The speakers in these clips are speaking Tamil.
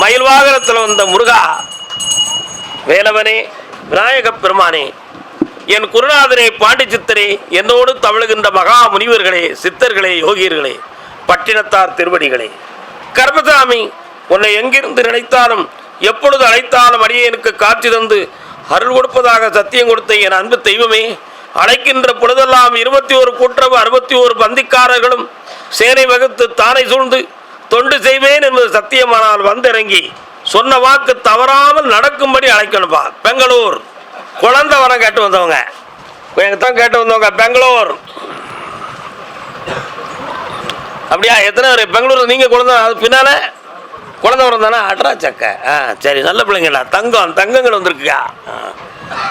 மயில் வாகனத்தில் வந்த முருகா வேலவனே விநாயக பெருமானே என் குருநாதனே பாண்டி சித்தரே என்னோடு தமிழுகின்ற மகா முனிவர்களே சித்தர்களே யோகியர்களே பட்டினத்தார் திருவடிகளே. கர்மசாமி உன்னை எங்கிருந்து நினைத்தாலும் எப்பொழுது அழைத்தாலும் அடியேனுக்கு காட்சி தந்து அருள் கொடுப்பதாக சத்தியம் கொடுத்த என் அன்பு தெய்வமே. அழைக்கின்ற பொழுதெல்லாம் இருபத்தி ஒரு கூட்டுறவு அறுபத்தி ஒரு பந்திக்காரர்களும் சேனை வகுத்து தானை சூழ்ந்து தொண்டு செய்வேன் என்பது சத்தியமானால் வந்திறங்கி சொன்ன வாக்கு தவறாமல் நடக்கும்படி அழைக்கணும்ப்பா பெங்களூர். குழந்த வரம் கேட்டு வந்தவங்க. எனக்கு தான் கேட்டு வந்தவங்க பெங்களூர். அப்படியா? எத்தனை பேர்? பெங்களூர் நீங்கள் குழந்த அது பின்னால? குழந்த வரம் தானே? அட்ரா சக்க. ஆ சரி நல்ல பிள்ளைங்களா? தங்கம் தங்கங்கள் வந்திருக்குயா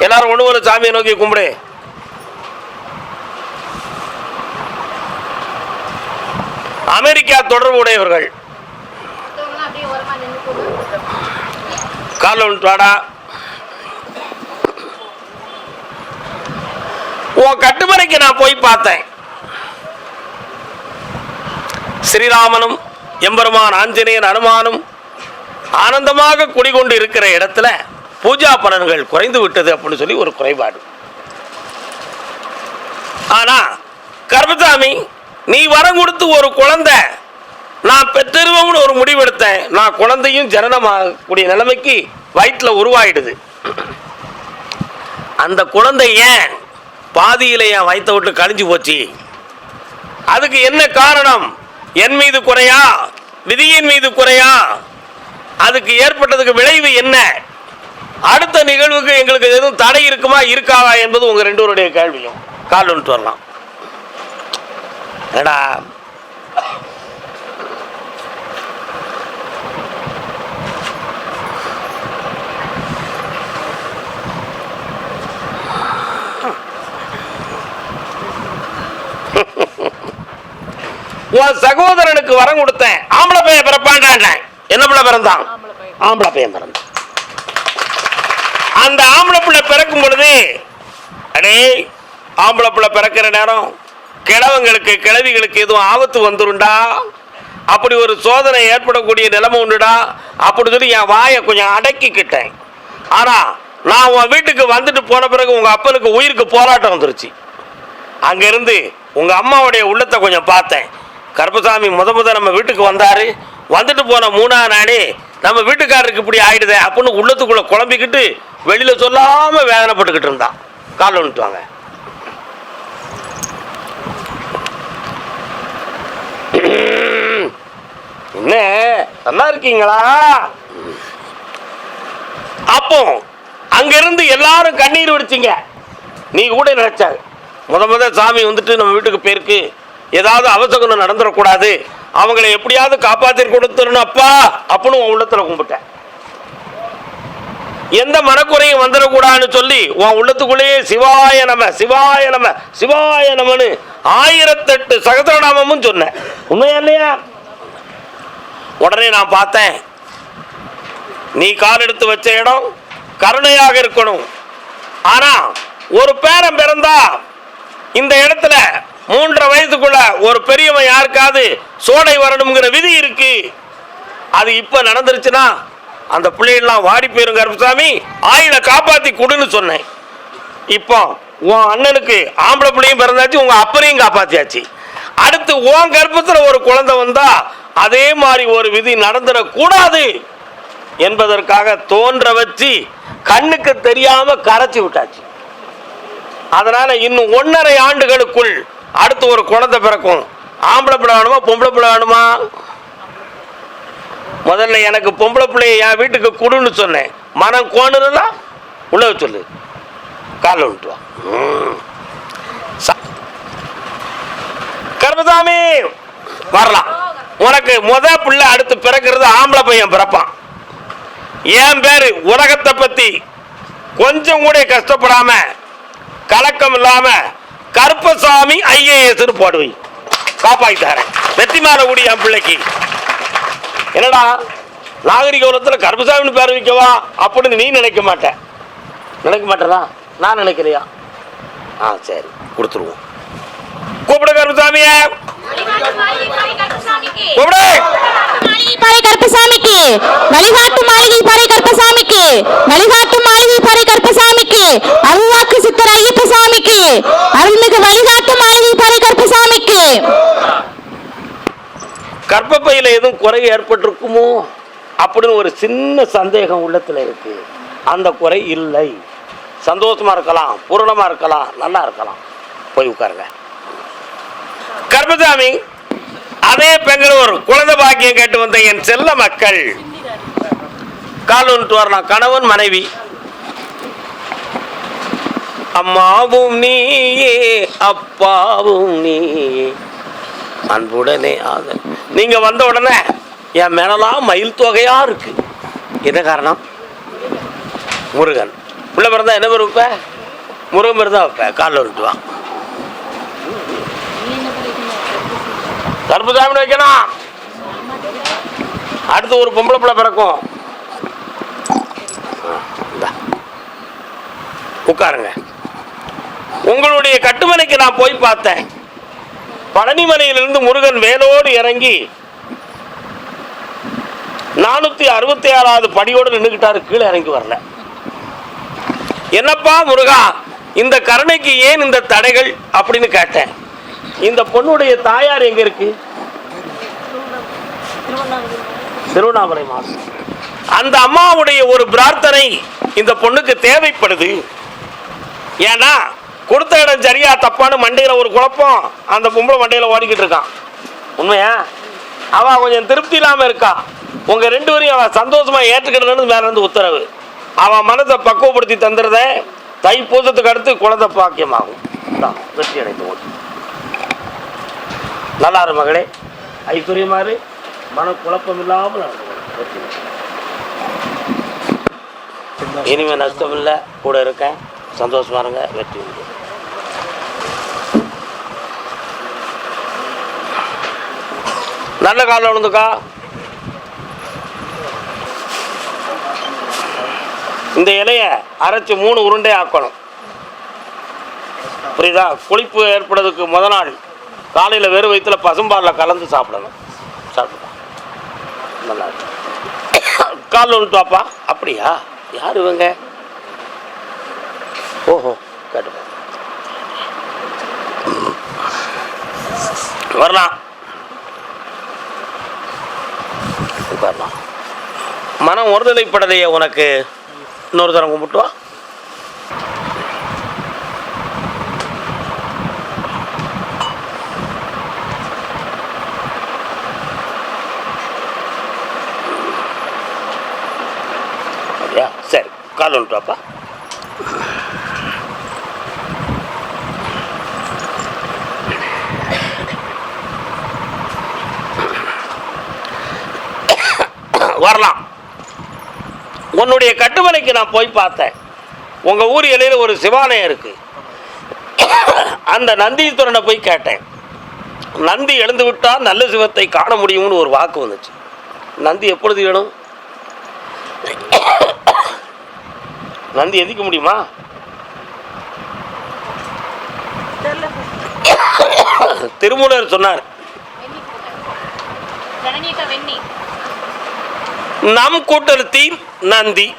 எல்லாரும் ஒன்று ஒரு சாமியை நோக்கி கும்பிடு. அமெரிக்கா தொடர்பு உடையவர்கள் மத்தவங்கலாம் வாடா உன் கட்டுமனைக்கு நான் போய் பார்த்தேன். ஸ்ரீராமனும் எம்பெருமான் ஆஞ்சநேயன் அனுமானும் ஆனந்தமாக குடிகொண்டு இருக்கிற இடத்துல பூஜா பலன்கள் குறைந்து விட்டது அப்படின்னு சொல்லி ஒரு குறைபாடு. ஆனா கர்மசாமி நீ வரம் கொடுத்து ஒரு குழந்தை. நான் பெற்றெருவம்னு ஒரு முடிவெடுத்தேன். நான் குழந்தையும் ஜனனமாகக்கூடிய நிலைமைக்கு வயிற்றில் உருவாயிடுது. அந்த குழந்தை ஏன் பாதியில் என் வயிற்ற விட்டு கழிஞ்சு போச்சு? அதுக்கு என்ன காரணம்? என் மீது குறையா? விதியின் மீது குறையா? அதுக்கு ஏற்பட்டதுக்கு விளைவு என்ன? அடுத்த நிகழ்வுக்கு எங்களுக்கு எதுவும் தடை இருக்குமா இருக்காதா என்பது உங்கள் ரெண்டு பேருடைய கேள்வியும். கால் வந்துட்டு வரலாம். என்னடா? உன் சகோதரனுக்கு வரம் கொடுத்தேன். ஆம்பளை பையன் பிறப்பான்டான் என்ன பிள்ளை பிறந்தான்? ஆம்பளை பையன். ஆம்பளை பையன் பிறந்தான். அந்த ஆம்பளை பிள்ளை பிறக்கும் பொழுது அடே ஆம்பளை பிள்ளை பிறக்கிற நேரம் கிழவங்களுக்கு கிழவிகளுக்கு எதுவும் ஆபத்து வந்துருண்டா? அப்படி ஒரு சோதனை ஏற்படக்கூடிய நிலைமை உண்டுடா? அப்படி சொல்லி என் வாயை கொஞ்சம் அடக்கிக்கிட்டேன். ஆனால் நான் உன் வீட்டுக்கு வந்துட்டு போன பிறகு உங்கள் அப்பனுக்கு உயிருக்கு போராட்டம் வந்துருச்சு. அங்கேருந்து உங்கள் அம்மாவுடைய உள்ளத்தை கொஞ்சம் பார்த்தேன். கருப்பசாமி முத முத நம்ம வீட்டுக்கு வந்தார். வந்துட்டு போன மூணாவது நாளே நம்ம வீட்டுக்காரருக்கு இப்படி ஆகிடுதே அப்படின்னு உள்ளத்துக்குள்ளே குழம்பிக்கிட்டு வெளியில் சொல்லாமல் வேதனைப்பட்டுக்கிட்டு இருந்தான். கால் வந்துட்டு என்ன? நல்லா இருக்கீங்களா? அப்போ அங்கிருந்து எல்லாரும் கண்ணீர் வடிச்சிங்க நீ கூட நினைச்ச முத முத சாமி வந்துட்டு நம்ம வீட்டுக்கு போயிருக்கு. ஏதாவது அவசகுணம் நடந்துடக்கூடாது அவங்களை எப்படியாவது காப்பாற்றி கொடுத்துருணும் அப்பா அப்படின்னு உன் உள்ளத்தில் கும்பிட்டேன். எந்த மனக்குறையும் வந்துடக்கூடாதுன்னு சொல்லி உன் உள்ளத்துக்குள்ளேயே சிவாய நம சிவாய நம சிவாய நமன்னு ஆயிரத்தெட்டு சகசரநாமமும் சொன்னேன். உண்மையா இல்லையா? உடனே நான் பார்த்தேன் நீ கால் எடுத்து வச்ச இடம் கருணையாக இருக்கணும். ஆனா ஒரு பேரன் பிறந்தா இந்த இடத்துல மூன்றரை வயசுக்குள்ள ஒரு பெரியவன் யாருக்காவது சோடை வரணுங்கிற விதி இருக்கு. அது இப்ப நடந்துருச்சுன்னா அந்த பிள்ளைகள்லாம் வாடி போயிரும் கருப்பசாமி ஆயினை காப்பாத்தி கொடுன்னு சொன்னேன். இப்போ உன் அண்ணனுக்கு ஆம்பளை பிள்ளையும் பிறந்தாச்சு உங்க அப்பனையும் காப்பாத்தியாச்சு. அடுத்து உன் கர்ப்பத்துல ஒரு குழந்தை வந்தா அதே மாதிரி ஒரு விதி நடந்துடக்கூடாது என்பதற்காக தோன்ற வச்சு கண்ணுக்கு தெரியாம கரைச்சி விட்டாச்சு. அதனால இன்னும் ஒன்றரை ஆண்டுகளுக்குள் அடுத்து ஒரு குழந்தை பிறக்கும். ஆம்பளை பிள்ளை வேணுமா பொம்பளை பிள்ளை வேணுமா? முதல்ல எனக்கு பொம்பளை பிள்ளைய என் வீட்டுக்கு கொடுன்னு சொன்னேன். மனம் கோணுதுன்னா உள்ள சொல்லு. காலில் விட்டு வா கருமசாமி வரலாம். உனக்கு முத பிள்ளை அடுத்து பிறக்கிறது ஆம்பளை பையன் பிறப்பான். என் பேரு உலகத்தை பத்தி கொஞ்சம் கூட கஷ்டப்படாம கலக்கம் இல்லாம கருப்பசாமி ஐஏஎஸ் போடுவீங்க காப்பாத்தி தரேன். வெற்றி மேல என் பிள்ளைக்கு. என்னடா நாகரிக உலகத்தில் கருப்பசாமின்னு பேர் வைக்கவா? அப்படின்னு நீ நினைக்க மாட்ட. நினைக்க மாட்டேதா நான் நினைக்கிறியா ஆ சரி கொடுத்துருவோம். கூப்பிடு கருப்பசாமிய. கூப்பிடு. பறை கருப்பசாமிக்கு. வழிகாட்டு மாளிகை பறை கருப்பசாமிக்கு. வழிகாட்டு மாளிகை பறை கருப்பசாமிக்கு. அருள்வாக்கு சித்தர் ஐயப்ப சாமிக்கு அருள்மிகு வழிகாட்டு மாளிகை பறை கருப்பசாமிக்கு. கர்ப்பப்பையில் எதுவும் குறை ஏற்பட்டிருக்குமோ? அப்படின்னு ஒரு சின்ன சந்தேகம் உள்ளத்தில் இருக்குது அந்த குறை இல்லை. சந்தோஷமா இருக்கலாம் பூரணமாக இருக்கலாம் நல்லா இருக்கலாம். போய் உட்காருங்க. கர்ப்பசாமி அதே பெங்களூர் குழந்தை பாக்கியம் கேட்டு வந்த என் செல்ல மக்கள். கால் ஒன்று வரலாம் கணவன் மனைவி. அம்மாவும் நீயே அப்பாவும் நீயே. அன்புடனே ஆக நீங்க வந்த உடனே என் மேலெல்லாம் மயில் தொகையா இருக்கு. என்ன காரணம்? முருகன். உள்ள பிறந்தா என்ன பேர் வைப்ப? முருகன் பேர் தான் வைப்ப. காலில் விட்டு கருப்புசாமி வைக்கணும். அடுத்து ஒரு பொம்பளை பிள்ளை பிறக்கும். உட்காருங்க. உங்களுடைய கட்டுமனைக்கு நான் போய் பார்த்தேன். பழனிமலையிலிருந்து முருகன் வேலோடு இறங்கி நானூத்தி அறுபத்தி ஆறாவது படியோடு நின்றுகிட்டாரு. கீழே இறங்கி வரல. என்னப்பா முருகா இந்த கருணைக்கு ஏன் இந்த தடைகள் அப்படின்னு கேட்டேன். இந்த பொண்ணுடைய தாயார் எங்க இருக்கு? திருவண்ணாமலை மாவட்டம். அந்த அம்மாவுடைய ஒரு பிரார்த்தனை இந்த பொண்ணுக்கு தேவைப்படுது. ஏன்னா கொடுத்த இடம் சரியா தப்பான்னு மண்டையில் ஒரு குழப்பம். அந்த பொம்பளை மண்டையில் ஓடிக்கிட்டு இருக்கான் உண்மையா? அவன் கொஞ்சம் திருப்தி இல்லாமல் இருக்கா. உங்கள் ரெண்டு பேரையும் அவன் சந்தோஷமாக ஏற்றுக்கிடணும்னு மேல இருந்து உத்தரவு. அவன் மனதை பக்குவப்படுத்தி தந்துடுத தைப்பூசத்துக்கு அடுத்து குழந்தை பாக்கியமாகும். தான் வெற்றி அடைந்து ஓடு நல்லா இரு மகளே. ஐஸ்வர்யமாறு மன குழப்பம் இல்லாமல் வெற்றி பெறு. நஷ்டம் இல்லை கூட இருக்கேன். சந்தோஷமா இருங்க. வெற்றி உண்டு நல்ல காலில் விழுந்துக்கா. இந்த இலைய அரைச்சி மூணு உருண்டை ஆக்கணும். புரியுதா? குளிப்பு ஏற்படுறதுக்கு முத நாள் காலையில் வெறும் வயிற்றுல பசும்பாலில் கலந்து சாப்பிடணும். சாப்பிடுவோம் நல்லா கால் காலில் அப்படியா? யார் இவங்க? ஓஹோ கேட்டுப்பா வரலாம். உட்காரலாம் மனம் ஒருநிலைப்படலையே உனக்கு. இன்னொரு தரம் கும்பிட்டுவா அப்படியா? சரி கால் வந்துட்டு வாப்பா வரலாம். உன்னுடைய கட்டுமலைக்கு நான் போய் பார்த்தேன். உங்க ஊர் எல்லையில் ஒரு சிவாலயம் இருக்கு. அந்த நந்தீஸ்வரனை போய் கேட்டேன். நந்தி எழுந்து விட்டால் நல்ல சிவத்தை காண முடியும்னு ஒரு வாக்கு வந்துச்சு. நந்தி எப்பொழுது வேணும் நந்தி எதிக்க முடியுமா? திருமூலர் சொன்னார். நம் கூட்டல் தீ நந்தி.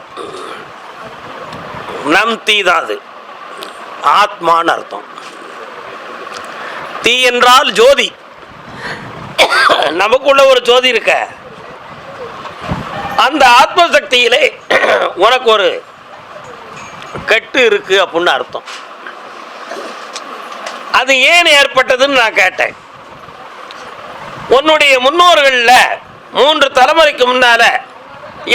நம் தீ தான் அது. ஆத்மான்னு அர்த்தம். தீ என்றால் ஜோதி. நமக்குள்ள ஒரு ஜோதி இருக்க. அந்த ஆத்ம சக்தியிலே உனக்கு ஒரு கெட்டு இருக்கு அப்படின்னு அர்த்தம். அது ஏன் ஏற்பட்டதுன்னு நான் கேட்டேன். உன்னுடைய முன்னோர்களில் மூன்று தலைமுறைக்கு முன்னால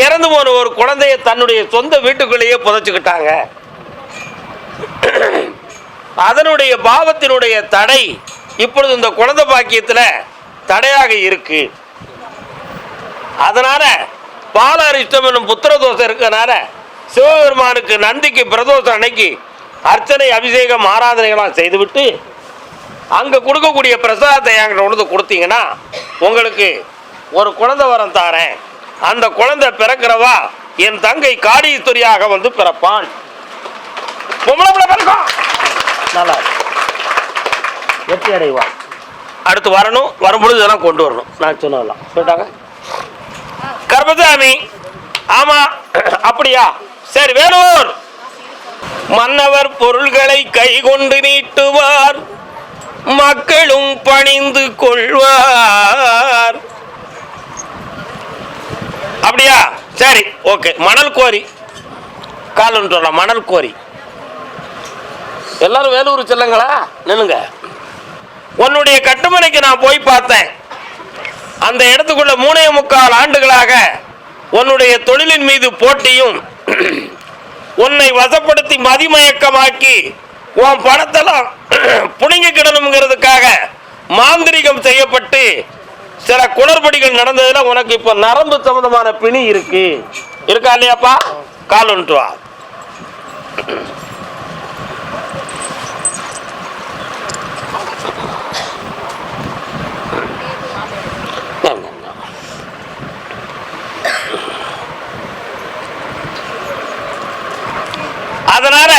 இறந்து போன ஒரு குழந்தைய தன்னுடைய சொந்த வீட்டுக்குள்ளேயே புதைச்சுக்கிட்டாங்க. அதனுடைய பாவத்தினுடைய தடை இப்பொழுது இந்த குழந்தை பாக்கியத்தில் தடையாக இருக்கு. அதனால பாலாரிஷ்டம் என்னும் புத்திர தோஷம் இருக்கனால சிவபெருமானுக்கு நந்திக்கு பிரதோஷம் அன்னைக்கு அர்ச்சனை அபிஷேகம் ஆராதனைகளாம் செய்துவிட்டு அங்கே கொடுக்கக்கூடிய பிரசாதத்தை என்கிட்ட கொண்டு கொடுத்தீங்கன்னா உங்களுக்கு ஒரு குழந்தை வரம் தாரேன். அந்த குழந்தை பிறக்கிறவா? என் தங்கை காடீஸ்வரியாக வந்து பிறப்பான். பிறக்கும். நல்லா வெற்றி அடைவா அடுத்து வரணும். வரும்பொழுது இதெல்லாம் கொண்டு வரணும். நான் சொன்னதெல்லாம். சொல்லிட்டாங்க? கர்பசாமி ஆமா. அப்படியா? சரி வேலூர். மன்னவர் பொருள்களை கை கொண்டு நீட்டுவார். மக்களும் பணிந்து கொள்வார் அப்படியா சரி ஓகே. மணல் கோரி. கால் சொல்லலாம் மணல் கோரி. எல்லாரும் வேலூர் செல்லுங்களா? நில்லுங்க. உன்னுடைய கட்டுமனைக்கு நான் போய் பார்த்தேன். அந்த இடத்துக்குள்ள மூணே முக்கால் ஆண்டுகளாக உன்னுடைய தொழிலின் மீது போட்டியும் உன்னை வசப்படுத்தி மதிமயக்கமாக்கி உன் பணத்தெல்லாம் புடுங்கிக்கிடணுங்கிறதுக்காக மாந்திரிகம் செய்யப்பட்டு சில குளறுபடிகள் நடந்ததுல உனக்கு இப்ப நரம்பு சம்பந்தமான பிணி இருக்கு. இருக்கா இல்லையாப்பா? கால் ஒன்று வா. அதனால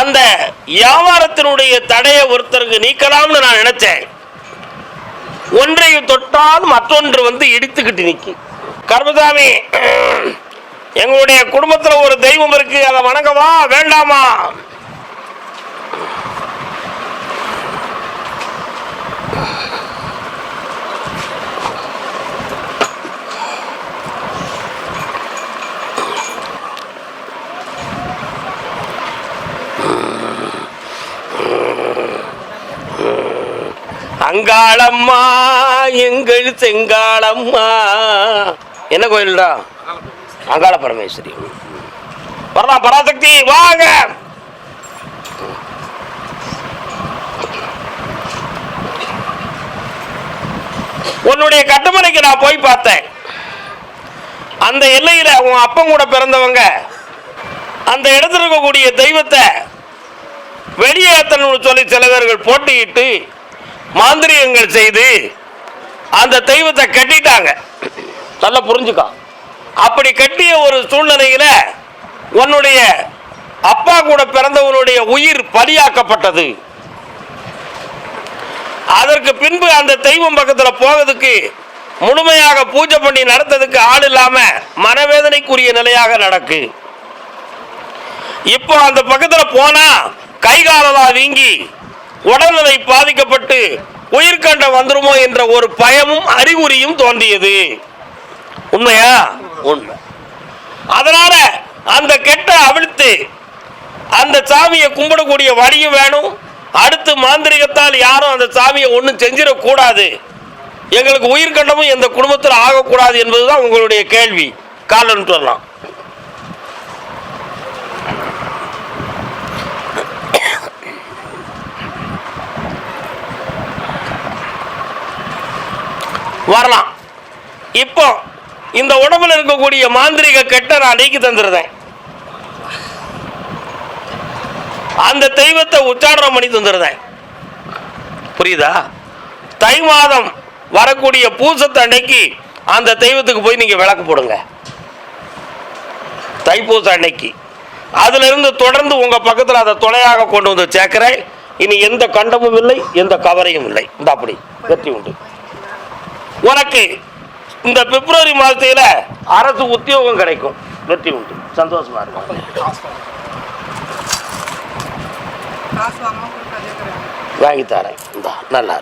அந்த வியாபாரத்தினுடைய தடையை ஒருத்தருக்கு நீக்கலாம்னு நான் நினைச்சேன். ஒன்றை தொட்டால் மற்றொன்று வந்து இடித்துக்கிட்டு நிற்கி கர்மசாமி எங்களுடைய குடும்பத்தில் ஒரு தெய்வம் இருக்கு அதை வணங்கவா வேண்டாமா? அங்காளம்மா எங்கள் செங்காளம்மா. என்ன கோயில்டா? அங்காள பரமேஸ்வரி. வரலாம் பராசக்தி வாங்க. உன்னுடைய கட்டுமனைக்கு நான் போய் பார்த்தேன். அந்த எல்லையில் உன் அப்பன் கூட பிறந்தவங்க. அந்த இடத்துல இருக்கக்கூடிய தெய்வத்தை வெளியேற்றணும்னு சொல்லி சிலவர்கள் போட்டியிட்டு மாந்திரியங்கள் செய்து அந்த தெய்வத்தை கட்டிட்டாங்க. நல்லா புரிஞ்சுக்கோ. அப்படி கட்டிய ஒரு சூழ்நிலையில உன்னுடைய அப்பா கூட பிறந்தவனுடைய உயிர் பலியாக்கப்பட்டது. அதற்கு பின்பு அந்த தெய்வம் பக்கத்தில் போகிறதுக்கு முழுமையாக பூஜை பண்ணி நடத்ததுக்கு ஆள் இல்லாம மனவேதனைக்குரிய நிலையாக நடக்கு. இப்போ அந்த பக்கத்தில் போனா கை வீங்கி உடல்நிலை பாதிக்கப்பட்டு உயிர்கண்ட வந்துருமோ என்ற ஒரு பயமும் அறிகுறியும் தோன்றியது. உண்மையா? உண்மை. அதனால அந்த கெட்ட அவிழ்த்து அந்த சாமியை கும்பிடக்கூடிய வழியும் வேணும். அடுத்து மாந்திரிகத்தால் யாரும் அந்த சாமியை ஒன்றும் செஞ்சிடக்கூடாது. எங்களுக்கு உயிர்கண்டமும் எந்த குடும்பத்தில் ஆகக்கூடாது என்பதுதான் உங்களுடைய கேள்வி. காலன்னு சொல்லலாம். வரலாம். இப்போ இந்த உடம்புல இருக்கக்கூடிய மாந்திரிக கெட்ட நான் நீக்கி தந்துருந்தேன். அந்த தெய்வத்தை உச்சாரணம் பண்ணி தந்துருந்தேன். புரியுதா? தை மாதம் வரக்கூடிய பூசத்தை அன்னைக்கு அந்த தெய்வத்துக்கு போய் நீங்க விளக்கு போடுங்க. தைப்பூச அன்னைக்கு. அதுல இருந்து தொடர்ந்து உங்க பக்கத்துல அதை துணையாக கொண்டு வந்து சேர்க்கிறேன். இனி எந்த கண்டமும் இல்லை எந்த கவரையும் இல்லை. இந்த அப்படி வெற்றி உண்டு. உனக்கு இந்த பிப்ரவரி மாதத்தில அரசு உத்தியோகம் கிடைக்கும். வெற்றி உண்டு. சந்தோஷமா இருக்கும் வாங்கி தரேன். இந்தா நல்லா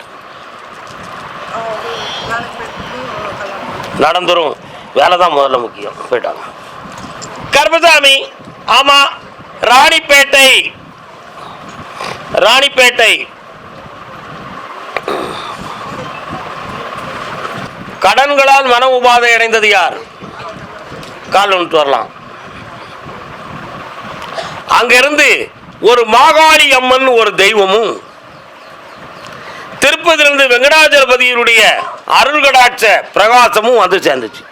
நடந்துரும். வேலை தான் முதல்ல முக்கியம். போயிட்டாங்க கர்மசாமி ஆமா ராணிப்பேட்டை. ராணிப்பேட்டை. கடன்களால் மன உபாதை அடைந்தது யார்? கால் ஒன்று வரலாம். அங்கிருந்து ஒரு மாகாளி அம்மன் ஒரு தெய்வமும் திருப்பதிலிருந்து வெங்கடாஜலபதியினுடைய அருள்கடாட்ச பிரகாசமும் வந்து சேர்ந்துச்சு.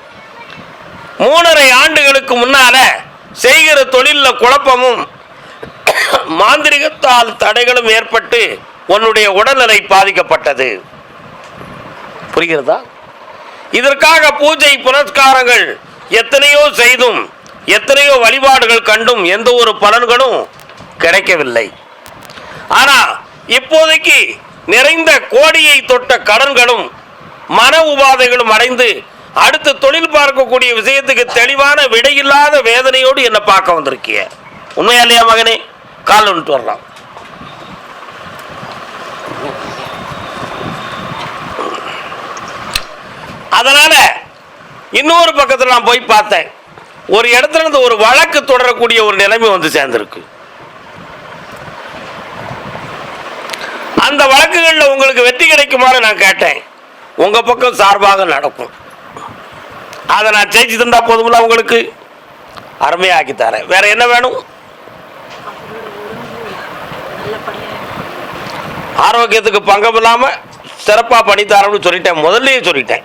மூணரை ஆண்டுகளுக்கு முன்னால செய்கிற தொழிலில் குழப்பமும் மாந்திரிகத்தால் தடைகளும் ஏற்பட்டு உன்னுடைய உடல்நிலை பாதிக்கப்பட்டது. புரிகிறதா? இதற்காக பூஜை புனஸ்காரங்கள் எத்தனையோ செய்தும் எத்தனையோ வழிபாடுகள் கண்டும் எந்த ஒரு பலன்களும் கிடைக்கவில்லை. ஆனா இப்போதைக்கு நிறைந்த கோடியை தொட்ட கடன்களும் மன உபாதைகளும் அடைந்து அடுத்து தொழில் பார்க்கக்கூடிய விஷயத்துக்கு தெளிவான விடையில்லாத வேதனையோடு என்னை பார்க்க வந்திருக்கிய. உண்மையா இல்லையா மகனே? கால் வந்துட்டு வரலாம். அதனால இன்னொரு பக்கத்தில் நான் போய் பார்த்தேன். ஒரு இடத்துல இருந்து ஒரு வழக்கு தொடரக்கூடிய ஒரு நிலைமை வந்து சேர்ந்திருக்கு. அந்த வழக்குகளில் உங்களுக்கு வெற்றி கிடைக்குமாறு நான் கேட்டேன். உங்க பக்கம் சார்பாக நடக்கும். அதை நான் ஜெயிச்சு தந்தா போதுமில்ல உங்களுக்கு? அருமையாக்கி தரேன். வேற என்ன வேணும்? ஆரோக்கியத்துக்கு பங்கம் இல்லாமல் சிறப்பாக பண்ணித்தாரன்னு சொல்லிட்டேன். முதல்லயே சொல்லிட்டேன்.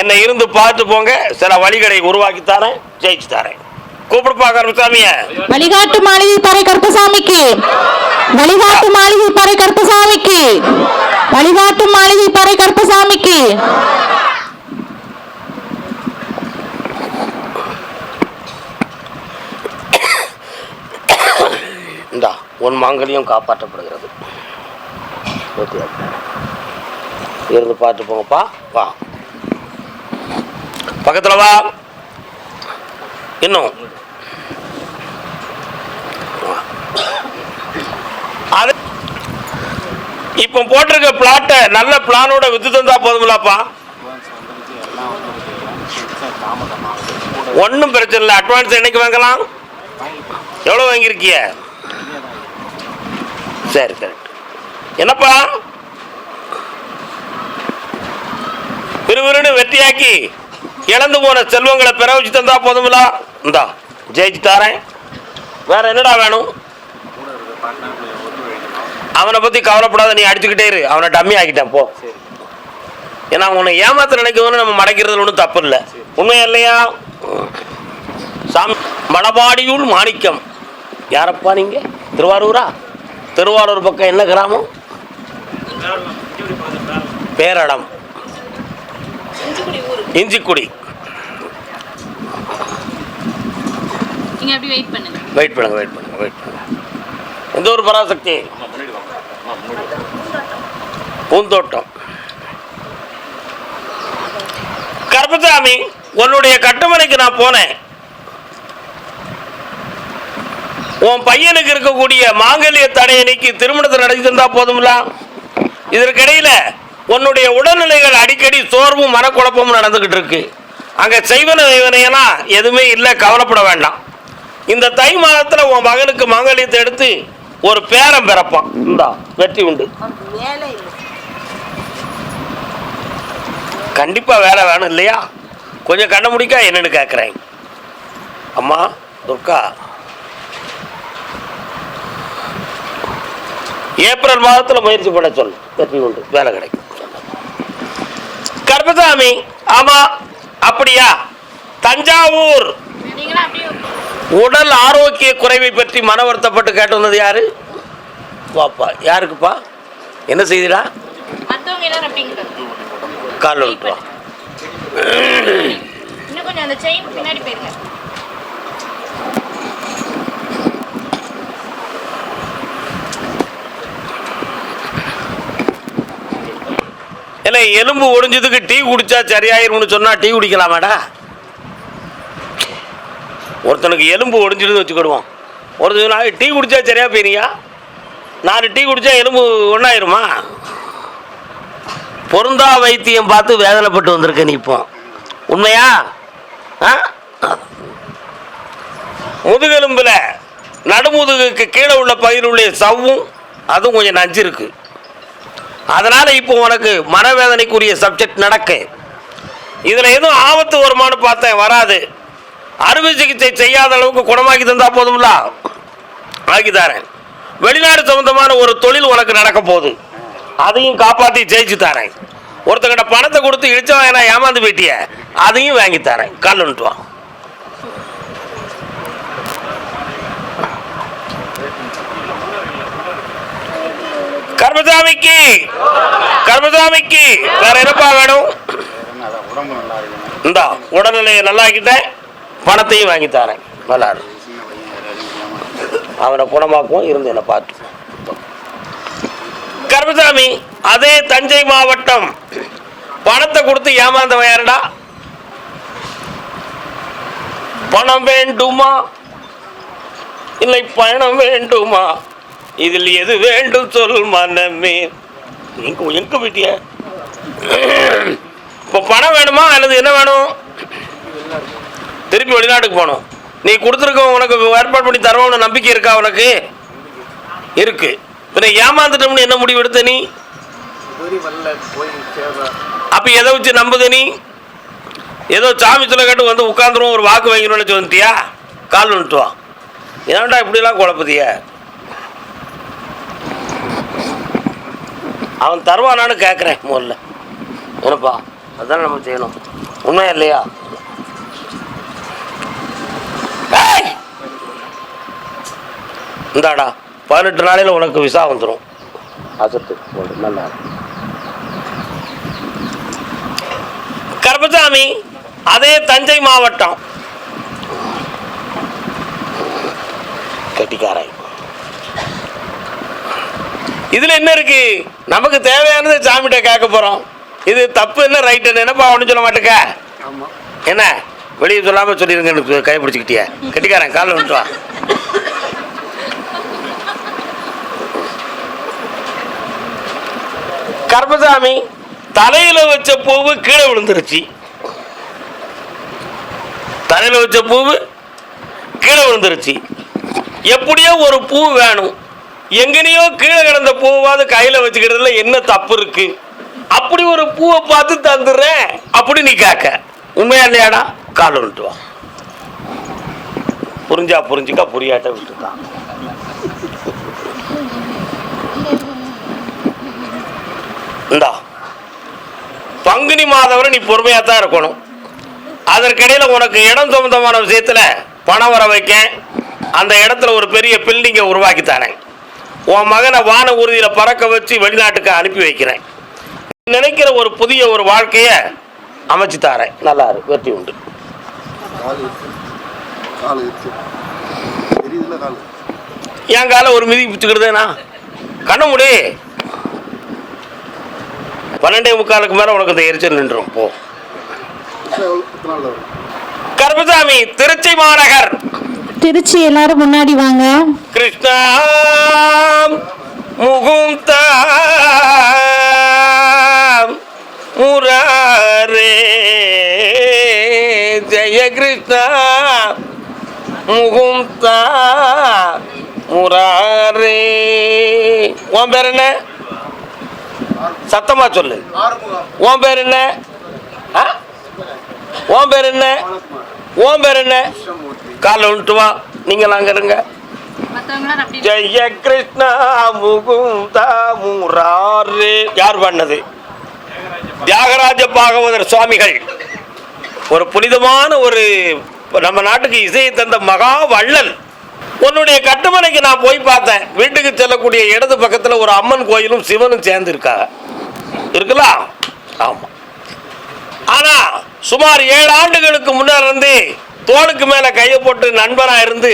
என்னை இருந்து பார்த்து போங்க. சில வழிகளை உருவாக்கி தரேன் ஜெயிச்சு தரேன். கூப்பிடுப்பா கருமசாமிய வழிகாட்டு மாளிகை பறை கருப்பசாமிக்கு. வழிகாட்டு மாளிகை பறை கருப்பசாமிக்கு. வழிகாட்டு மாளிகை பறை கருப்பசாமிக்கு. இந்தா உன் மாங்கல்யம் காப்பாற்றப்படுகிறது. இருந்து பார்த்து போங்கப்பா. வா. பக்கத்தில் வா. இன்னும். அது இப்போ போட்டிருக்க பிளாட்டை நல்ல பிளானோட வித்து தந்தா போதுங்களாப்பா ஒன்றும் பிரச்சனை இல்லை. அட்வான்ஸ் என்னைக்கு வாங்கலாம்? எவ்வளோ வாங்கியிருக்கிய? சரி கரெக்ட் என்னப்பா? விறுவிறுன்னு வெற்றியாக்கி இழந்து போன செல்வங்களை பெற வச்சு தந்தா போதுமில்லா? இந்தா ஜெயிச்சு தாரேன். வேற என்னடா வேணும்? அவனை பத்தி கவலைப்படாத நீ அடிச்சுக்கிட்டே இரு. அவனை டம்மி ஆகிட்டான் போ. ஏன்னா உன்னை ஏமாத்த நினைக்கணும்னு நம்ம மடக்கிறதுல ஒன்றும் தப்பு இல்லை உண்மையா இல்லையா? சாமி மணபாடியூர் மாணிக்கம். யாரப்பா நீங்க? திருவாரூரா? திருவாரூர் பக்கம் என்ன கிராமம்? பேரடம் இஞ்சிக்குடி நீங்க அப்படி வெயிட் பண்ணுங்க? வெயிட் பண்ணுங்க வெயிட் பண்ணுங்க வெயிட் பண்ணுங்க. எந்த ஒரு பராசக்தி? பூந்தோட்டம். கருப்பசாமி உன்னுடைய கட்டுமனைக்கு நான் போனேன். உன் பையனுக்கு இருக்கக்கூடிய மாங்கல்ய தடையை நீக்கி திருமணத்தை நடந்திருந்தா போதும்ல? இதற்கிடையில உன்னுடைய உடல்நிலைகள் அடிக்கடி சோர்வும் மனக்குழப்பமும் நடந்துகிட்டு இருக்கு. அங்க செய்வன செய்வனையெல்லாம் எதுவுமே இல்லை கவலைப்பட வேண்டாம். இந்த தை மாதத்துல உன் மகனுக்கு மங்களியத்தை எடுத்து ஒரு பேரம் பிறப்பான். இந்தா வெற்றி உண்டு. கண்டிப்பா வேலை வேணும் இல்லையா? கொஞ்சம் கண்ண முடிக்கா என்னன்னு கேட்குறேன் அம்மா துர்கா. ஏப்ரல் மாதத்துல முயற்சி பண்ண சொல்லு. வெற்றி உண்டு. வேலை கிடைக்கும். கர்பசாமி ஆமா அப்படியா? தஞ்சாவூர். அப்படியே உடல் ஆரோக்கிய குறைவை பற்றி மன வருத்தப்பட்டு கேட்டு வந்தது யாரு? வாப்பா யாருக்குப்பா? என்ன செய்திடா? கால் வந்துட்டு வா இன்னும் கொஞ்சம் அந்த செயின் பின்னாடி போயிருங்க. இல்லை எலும்பு ஒடிஞ்சதுக்கு டீ குடிச்சா சரியாயிரும்னு சொன்னா டீ குடிக்கலாமாடா? ஒருத்தனுக்கு எலும்பு ஒடிஞ்சிடுன்னு வச்சுக்கிடுவோம். ஒருத்தர் நாள் டீ குடித்தா சரியா போயிரியா நாலு டீ குடித்தா எலும்பு ஒன்றாயிருமா பொருந்தா வைத்தியம் பார்த்து வேதனைப்பட்டு வந்திருக்க நீ இப்போ. உண்மையா? ஆ? முதுகெலும்பில் நடுமுதுகுக்கு கீழே உள்ள பகுதியில் உள்ள சவ்வும் அதுவும் கொஞ்சம் நஞ்சிருக்கு. அதனால் இப்போ உனக்கு மனவேதனைக்குரிய சப்ஜெக்ட் நடக்கு. இதில் எதுவும் ஆபத்து வருமானு பார்த்தேன் வராது. அறுவை சிகிச்சை செய்யாத அளவுக்கு குணமாக்கி தந்தா போதும்ல? ஆக்கி தரேன். வெளிநாடு சம்பந்தமான ஒரு தொழில் உனக்கு நடக்க போகுது அதையும் காப்பாத்தி ஜெயிச்சு தரேன். ஒருத்தங்கிட்ட பணத்தை கொடுத்து இழிச்சவன் வேணா ஏமாந்து போயிட்டிய? அதையும் வாங்கி தரேன். கல்லுன்ட்டு வா. கர்மசாமிக்கு! கர்மசாமிக்கு! வேற என்னப்பா வேணும்? இந்தா உடல்நிலையை நல்லாக்கிட்டேன். பணத்தையும் வாங்கி தரேன். நல்லாரு அவனை குணமாக்கவும் இருந்து என்னை பார்த்து. கருமசாமி அதே தஞ்சை மாவட்டம். பணத்தை கொடுத்து ஏமாந்தவன் யாருடா? பணம் வேண்டுமா? இல்லை பணம் வேண்டுமா? இதில் எது வேண்டும் சொல் மனமே. எங்க எங்க போயிட்டிய இப்போ பணம் வேணுமா? அல்லது என்ன வேணும்? திருப்பி வெளிநாட்டுக்கு போகணும். நீ கொடுத்துருக்க உனக்கு ஏற்பாடு பண்ணி தருவோம்னு நம்பிக்கை இருக்கா உனக்கு? இருக்கு. பின்ன ஏமாந்துட்டோம்னு என்ன முடிவு எடுத்த நீ? அப்போ எதை வச்சு நம்புது நீ? ஏதோ சாமி சொல்ல கேட்டு வந்து உட்காந்துருவோம் ஒரு வாக்கு வாங்கிடுவோம்னு சொல்லிட்டியா கால் வந்துட்டு வா ஏன்டா இப்படிலாம் குழப்பதிய? அவன் தருவானான்னு கேட்குறேன் முதல்ல. என்னப்பா அதான் நம்ம செய்யணும். உண்மையா இல்லையா? இந்தாடா பதினெட்டு நாளையில் உனக்கு விசா வந்துடும் அசத்து நல்லா. கருப்பசாமி அதே தஞ்சை மாவட்டம். கட்டிக்காராய் இதுல என்ன இருக்கு? நமக்கு தேவையானது சாமிகிட்ட கேட்க போறோம். இது தப்பு என்ன ரைட் என்னப்பா ஒன்றும் சொல்ல மாட்டேக்க? என்ன? வெளியே சொல்லாம சொல்லிருங்க எனக்கு கை பிடிச்சிக்கிட்டிய. கட்டிக்காரன் காலில் வந்துட்டு வா. கருப்பசாமி தலையில வச்ச பூவு கீழே விழுந்துருச்சு. தலையில வச்ச பூவு கீழே விழுந்துருச்சு. எப்படியோ ஒரு பூ வேணும். எங்கனையோ கீழே கிடந்த பூவாவது கையில வச்சுக்கிறதுல என்ன தப்பு இருக்கு? அப்படி ஒரு பூவை பார்த்து தந்துடுறேன் அப்படி நீ கேட்க. உண்மையா இல்லையாடா? கால் விட்டுவான் வா புரிஞ்சா புரிஞ்சுக்கா புரியாட்ட விட்டுட்டான் இந்தா பங்குனி மாதம் வரை நீ பொறுமையாக தான் இருக்கணும். அதற்கிடையில் உனக்கு இடம் சொந்தமான விஷயத்தில் பணம் வர வைக்க அந்த இடத்துல ஒரு பெரிய பில்டிங்கை உருவாக்கி தரேன். உன் மகனை வான ஊர்தியில் பறக்க வச்சு வெளிநாட்டுக்கு அனுப்பி வைக்கிறேன். நினைக்கிற ஒரு புதிய ஒரு வாழ்க்கையை அமைச்சு தாரேன். நல்லா இருக்கு வெற்றி உண்டு. கால் இருக்கு. கால் இருக்கு. தெரியுதுல கால்? என் காலை ஒரு மிதி பிடிச்சிக்கிடுதேனா கண்ண முடி. பன்னெண்டே முக்காலுக்கு மேலே உனக்கு இந்த எரிச்சல் நின்றும் போ. கருப்பசாமி திருச்சி மாநகர். திருச்சி எல்லாரும் முன்னாடி வாங்க. கிருஷ்ணா முகுந்தா. முராரே ஜெய கிருஷ்ணா முகுந்தா முராரே உன் பேர் என்ன? சத்தமா சொல்லு. உன் பேர் என்ன? உன் பேர் என்ன? உன் பேர் என்ன? காலைல விட்டு வா. நீங்கள் அங்கே இருங்க. ஜெய கிருஷ்ணா முகுந்தா முராரே யார் பண்ணது தியாகராஜ பாகவதர் சுவாமிகள். ஒரு புனிதமான ஒரு நம்ம நாட்டுக்கு இசையை தந்த மகா வள்ளல். உன்னுடைய கட்டுமனைக்கு நான் போய் பார்த்தேன். வீட்டுக்கு செல்லக்கூடிய இடது பக்கத்தில் ஒரு அம்மன் கோயிலும் சிவனும் சேர்ந்து இருக்காங்க இருக்கலாம் ஆமாம் ஆனா சுமார் ஏழு ஆண்டுகளுக்கு முன்னர் இருந்து தோளுக்கு மேல கையை போட்டு நண்பனா இருந்து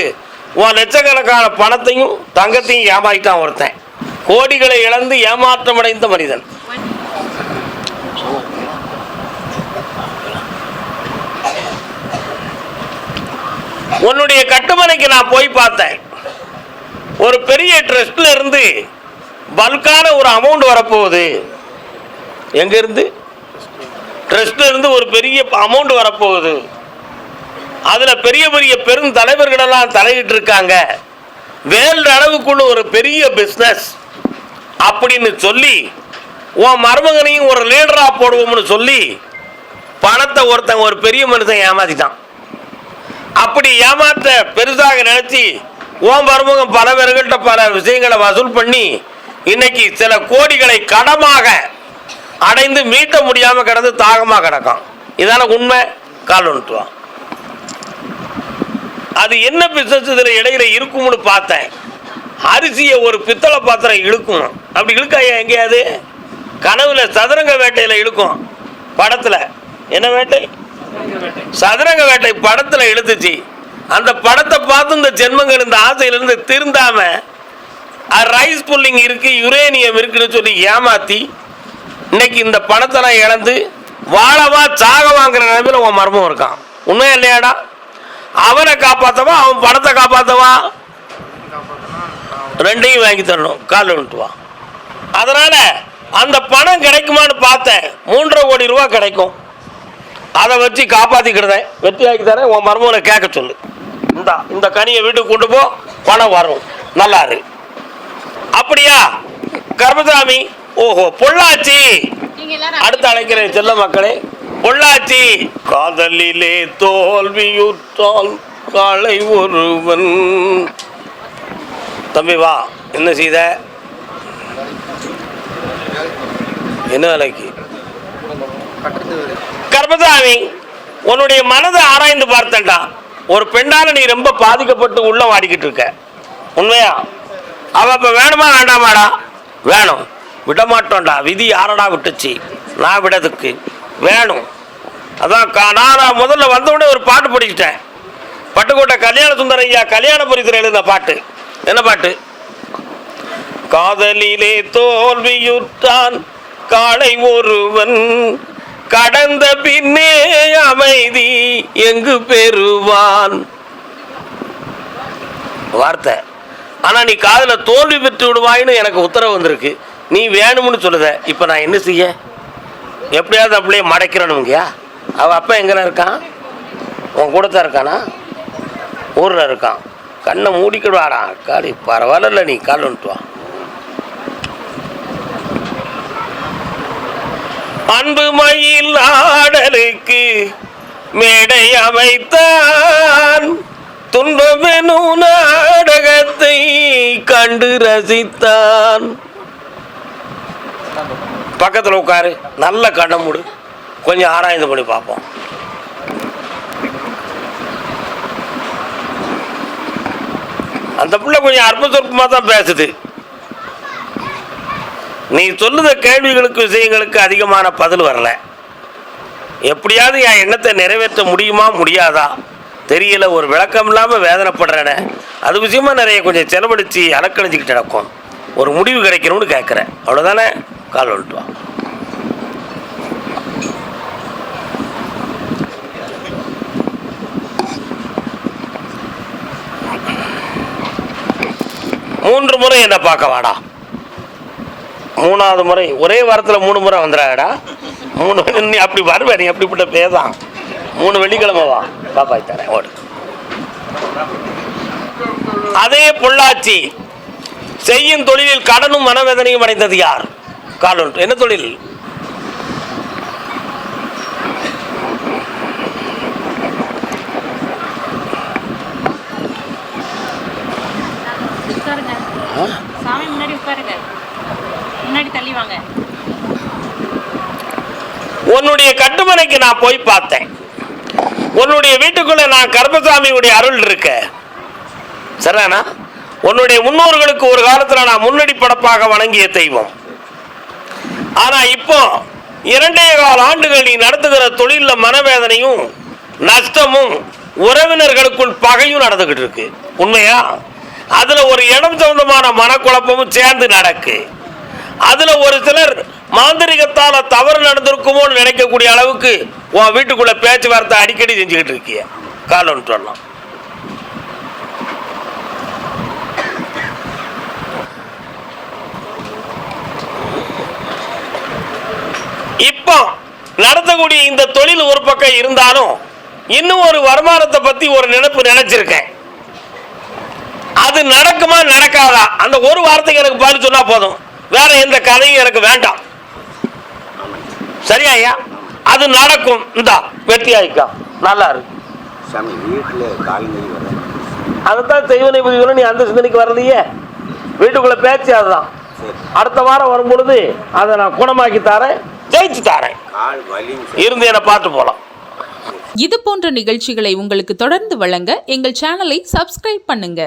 உன் லட்சக்கணக்கான பணத்தையும் தங்கத்தையும் ஏமாற்றிட்டான் ஒருத்தன். கோடிகளை இழந்து ஏமாற்றம் அடைந்த மனிதன். உன்னுடைய கட்டுமனைக்கு நான் போய் பார்த்தேன். ஒரு பெரிய ட்ரஸ்ட்ல இருந்து பல்கான ஒரு அமௌண்ட் வரப்போகுது. எங்க இருந்து? ட்ரஸ்ட்ல இருந்து ஒரு பெரிய அமௌண்ட் வரப்போகுது. அதுல பெரிய பெரிய பெரும் தலைவர்களெல்லாம் தலையிட்டு இருக்காங்க. வேல்டு அளவுக்குள்ள ஒரு பெரிய பிஸ்னஸ் அப்படின்னு சொல்லி உன் மருமகனையும் ஒரு லீடரா போடுவோம்னு சொல்லி பணத்தை ஒருத்தன் ஒரு பெரிய மனுஷன் ஏமாத்திட்டான். அப்படி ஏமாத்த பெருசாக நினைச்சு ஓம் மருமகன் பல பேர்கள்ட்ட பல விஷயங்களை வசூல் பண்ணி இன்னைக்கு சில கோடிகளை கடமாக அடைந்து மீட்ட முடியாம கிடந்து தாகமாக கிடக்கும் இதான உண்மை? கால் ஒன்றுவான் அது என்ன பிசினஸ் இதில் இடையில இருக்கும்னு பார்த்தேன். அரிசியை ஒரு பித்தளை பாத்திரம் இழுக்கும். அப்படி இழுக்காயா எங்கேயாவது கனவுல சதுரங்க வேட்டையில இழுக்கும். படத்துல. என்ன வேட்டை? சதுரங்க வேட்டை படத்துல எழுத்துச்சு அந்த படத்தை பார்த்து இந்த ஜென்மங்கள் இந்த ஆசையிலேருந்து திருந்தாம ரைஸ் புல்லிங் இருக்கு யுரேனியம் இருக்குன்னு சொல்லி ஏமாத்தி இன்னைக்கு இந்த படத்தெல்லாம் நான் இழந்து வாழவா சாக வாங்குற நிலைமையில உன் மர்மம் இருக்கான். உண்மையா இல்லையாடா? அவனை காப்பாத்தவா அவன் படத்தை காப்பாத்தவா? ரெண்டையும் வாங்கி தரணும். கால் விட்டுவா அதனால அந்த பணம் கிடைக்குமான்னு பார்த்தேன். மூன்றரை கோடி ரூபா கிடைக்கும். அதை வச்சு காப்பாத்திக்கிடுதேன் வெற்றி ஆக்கி தரேன் உன் மர்மனை கேட்க சொல்லு. இந்த இந்த கனியை வீட்டுக்கு கொண்டு போ பணம் வரும். நல்லா இரு. அப்படியா? கர்மசாமி ஓஹோ பொள்ளாச்சி. அடுத்து அழைக்கிறேன் செல்ல மக்களே. பொள்ளாச்சி. காதலிலே தோல்வியுற்றால் காலை ஒருவன். தம்பி வா. என்ன செய்த? என்ன வேலைக்கு? கர்மசாமி உன்னுடைய மனதை ஆராய்ந்து பார்த்தேன்டா. ஒரு பெண்ணால் நீ ரொம்ப பாதிக்கப்பட்டு உள்ள வாடிக்கிட்டு இருக்க. உண்மையா? அவ இப்ப வேணுமா வேண்டாமாடா? வேணும். விட மாட்டோம்டா விதி யாரடா விட்டுச்சு? நான் விடதுக்கு வேணும். அதான் கா- நான் முதல்ல வந்தவுடனே ஒரு பாட்டு படிச்சிட்டேன். பட்டுக்கோட்டை கல்யாண சுந்தர ஐயா கல்யாண புரித்துல எழுதின பாட்டு. என்ன பாட்டு? காதலிலே தோல்வியுற்றான். காளை ஒருவன் கடந்த பின்னே அமைதி எங்கு பெறுவான்? வார்த்தை. ஆனா நீ காதல தோல்வி பெற்று விடுவாயின்னு எனக்கு உத்தரவு வந்திருக்கு. நீ வேணும்னு சொல்லுத. இப்ப நான் என்ன செய்ய? எப்படியாவது அப்படியே மடைக்கிறனுங்கயா அவ அப்பா எங்கன இருக்கான்? உன் கூட தான் இருக்கானா? ஊர்ல இருக்கான். கண்ணை மூடிக்கிடுவாடா. காலி பரவாயில்ல நீ கால் வந்துட்டு அன்பு மயில் ஆடலுக்கு மேடை அமைத்தான். துன்பமெனு நாடகத்தை கண்டு ரசித்தான். பக்கத்தில் உட்காரு நல்ல கண்ணை மூடு. கொஞ்சம் ஆராய்ந்து பண்ணி பார்ப்போம். அந்த பிள்ளை கொஞ்சம் அற்ப சொற்பமாக தான் பேசுது. நீ சொல்லுத கேள்விகளுக்கு விஷயங்களுக்கு அதிகமான பதில் வரல. எப்படியாவது என் எண்ணத்தை நிறைவேற்ற முடியுமா முடியாதா? தெரியல ஒரு விளக்கம் இல்லாமல் வேதனைப்படுறேனே. அது விஷயமா நிறைய கொஞ்சம் செலவழித்து அலக்கழிஞ்சிக்கிட்டு நடக்கும். ஒரு முடிவு கிடைக்கணும்னு கேட்குறேன் அவ்வளோதானே கால் வந்துட்டு வா. மூன்று முறை என்ன பார்க்க வாடா. மூணாவது முறை ஒரே வாரத்தில் மூணு முறை வந்துடாடா மூணு நீ அப்படி வருவே நீ அப்படிப்பட்ட பேதான். மூணு வெள்ளிக்கிழமை வா. பாப்பாய் தரேன் ஓடு. அதே பொள்ளாச்சி செய்யும் தொழிலில் கடனும் மனவேதனையும் அடைந்தது யார்? காலம் என்ன தொழில் உட்காருங்க சாமி முன்னாடி உட்காருங்க முன்னாடி தள்ளி வாங்க உன்னுடைய கட்டுமனைக்கு நான் போய் பார்த்தேன். உன்னுடைய வீட்டுக்குள்ள நான் கர்மசாமியுடைய அருள் இருக்க. சரிதானா? உன்னுடைய முன்னோர்களுக்கு ஒரு காலத்தில் நான் முன்னடி படப்பாக வணங்கிய தெய்வம். ஆனா இப்போ இரண்டே கால ஆண்டுகள் நீ நடத்துகிற தொழில மனவேதனையும் நஷ்டமும் உறவினர்களுக்குள் பகையும் நடந்துகிட்டு இருக்கு. உண்மையா? அதுல ஒரு இடம் சம்பந்தமான மனக்குழப்பமும் சேர்ந்து நடக்கு. அதுல ஒரு சிலர் மாந்திரிகத்தால தவறு நடந்திருக்குமோன்னு நினைக்கக்கூடிய அளவுக்கு உன் வீட்டுக்குள்ள பேச்சுவார்த்தை அடிக்கடி செஞ்சுக்கிட்டு இருக்கிய. காலம் சொல்லலாம் இப்போ நடத்தக்கூடிய இந்த தொழில் ஒரு பக்கம் இருந்தாலும் இன்னும் ஒரு வருமானத்தை பத்தி ஒரு நினைப்பு நினைச்சிருக்கேன். அது நடக்குமா நடக்காதா? அந்த ஒரு வார்த்தைக்கு எனக்கு பதில் சொன்னா போதும். வேற எந்த கதையும் எனக்கு வேண்டாம். சரியா ஐயா? அது நடக்கும். இந்தா வெற்றி ஆயிக்கா. நல்லா இருக்கு. அதுதான் செய்வனை புதிவனை நீ அந்த சிந்தனைக்கு வர்றதையே வீட்டுக்குள்ள பேச்சு அதுதான். அடுத்த வாரம் வரும் பொழுது அதை நான் குணமாக்கி தரேன் ஜெயிச்சு தரேன். இருந்து என்னை பார்த்து போலாம். இது போன்ற நிகழ்ச்சிகளை உங்களுக்கு தொடர்ந்து வழங்க எங்கள் சேனலை சப்ஸ்கிரைப் பண்ணுங்க.